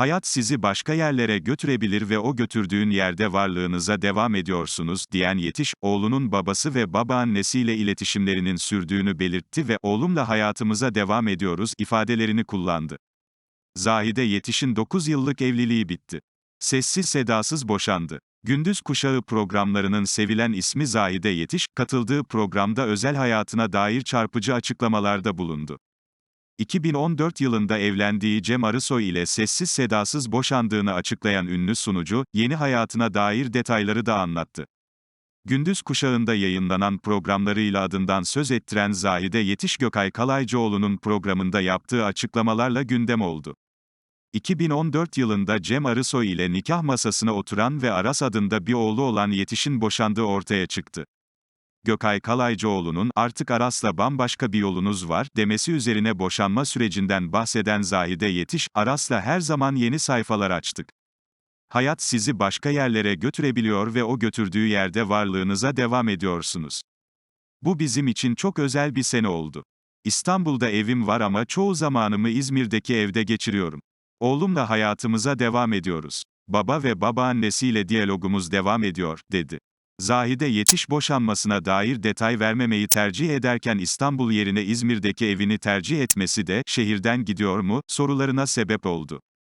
Hayat sizi başka yerlere götürebilir ve o götürdüğün yerde varlığınıza devam ediyorsunuz, diyen Yetiş, oğlunun babası ve babaannesiyle iletişimlerinin sürdüğünü belirtti ve oğlumla hayatımıza devam ediyoruz ifadelerini kullandı. Zahide Yetiş'in 9 yıllık evliliği bitti. Sessiz sedasız boşandı. Gündüz Kuşağı programlarının sevilen ismi Zahide Yetiş, katıldığı programda özel hayatına dair çarpıcı açıklamalarda bulundu. 2014 yılında evlendiği Cem Arısoy ile sessiz sedasız boşandığını açıklayan ünlü sunucu, yeni hayatına dair detayları da anlattı. Gündüz kuşağında yayınlanan programlarıyla adından söz ettiren Zahide Yetiş Gökay Kalaycıoğlu'nun programında yaptığı açıklamalarla gündem oldu. 2014 yılında Cem Arısoy ile nikah masasına oturan ve Aras adında bir oğlu olan Yetiş'in boşandığı ortaya çıktı. Gökay Kalaycıoğlu'nun artık Aras'la bambaşka bir yolunuz var demesi üzerine boşanma sürecinden bahseden Zahide Yetiş, Aras'la her zaman yeni sayfalar açtık. Hayat sizi başka yerlere götürebiliyor ve o götürdüğü yerde varlığınıza devam ediyorsunuz. Bu bizim için çok özel bir sene oldu. İstanbul'da evim var ama çoğu zamanımı İzmir'deki evde geçiriyorum. Oğlumla hayatımıza devam ediyoruz. Baba ve babaannesiyle diyalogumuz devam ediyor, dedi. Zahide yetiş boşanmasına dair detay vermemeyi tercih ederken İstanbul yerine İzmir'deki evini tercih etmesi de, şehirden gidiyor mu, sorularına sebep oldu.